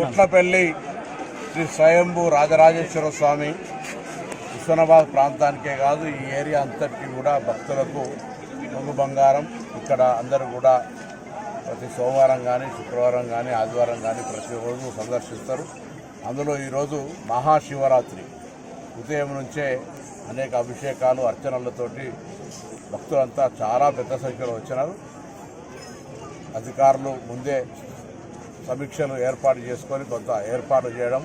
పుట్లపల్లి శ్రీ స్వయంభూ రాజరాజేశ్వర స్వామి హుస్నాబాద్ ప్రాంతానికే కాదు ఈ ఏరియా అంతటికి కూడా భక్తులకు ముందు బంగారం. ఇక్కడ అందరూ కూడా ప్రతి సోమవారం కానీ శుక్రవారం కానీ ఆదివారం కానీ ప్రతిరోజు సందర్శిస్తారు. అందులో ఈరోజు మహాశివరాత్రి. ఉదయం నుంచే అనేక అభిషేకాలు అర్చనలతోటి భక్తులంతా చాలా పెద్ద సంఖ్యలో వచ్చినారు. అధికారులు ముందే సమీక్షలు ఏర్పాటు చేసుకొని కొంత ఏర్పాటు చేయడం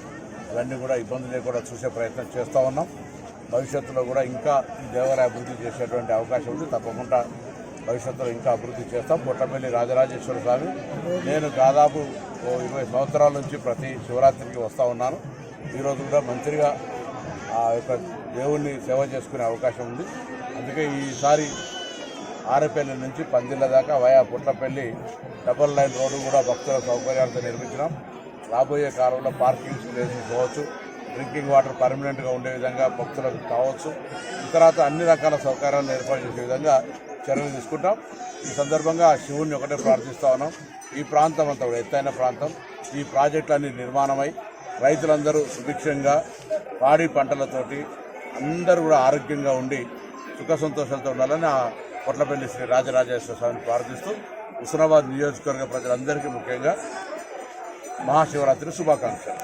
ఇవన్నీ కూడా ఇబ్బంది లేకుండా చూసే ప్రయత్నం చేస్తూ ఉన్నాం. భవిష్యత్తులో కూడా ఇంకా ఈ దేవాలయ అభివృద్ధి చేసేటువంటి అవకాశం ఉంది. తప్పకుండా భవిష్యత్తులో ఇంకా అభివృద్ధి చేస్తాం. పుట్టపల్లి రాజరాజేశ్వర స్వామి నేను దాదాపు ఓ ఇరవై సంవత్సరాల నుంచి ప్రతి శివరాత్రికి వస్తూ ఉన్నాను. ఈరోజు కూడా మంత్రిగా ఆ యొక్క దేవుణ్ణి సేవ చేసుకునే అవకాశం ఉంది. అందుకే ఈసారి ఆరపల్లి నుంచి పందిళ్ళ దాకా via Puttapalli double line road కూడా భక్తుల సౌకర్యాలతో నిర్మించినాం. రాబోయే కాలంలో పార్కింగ్ ప్లేసెస్ కావచ్చు డ్రింకింగ్ వాటర్ పర్మనెంట్గా ఉండే విధంగా భక్తులకు కావచ్చు. తర్వాత అన్ని రకాల సౌకర్యాలను ఏర్పాటు చేసే విధంగా చర్యలు తీసుకుంటాం. ఈ సందర్భంగా శివుణ్ణి ఒకటే ప్రార్థిస్తా ఉన్నాం. ఈ ప్రాంతం అంతా కూడా ఎత్తైన ప్రాంతం. ఈ ప్రాజెక్టులన్నీ నిర్మాణమై రైతులందరూ సుభిక్షంగా పాడి పంటలతోటి అందరూ కూడా ఆరోగ్యంగా ఉండి సుఖ సంతోషాలతో ఉండాలని ఆ కొట్లపల్లి శ్రీ రాజరాజేశ్వర స్వామిని ప్రార్థిస్తూ హుస్నాబాద్ నియోజకవర్గ ప్రజలందరికీ ముఖ్యంగా మహాశివరాత్రి శుభాకాంక్షలు.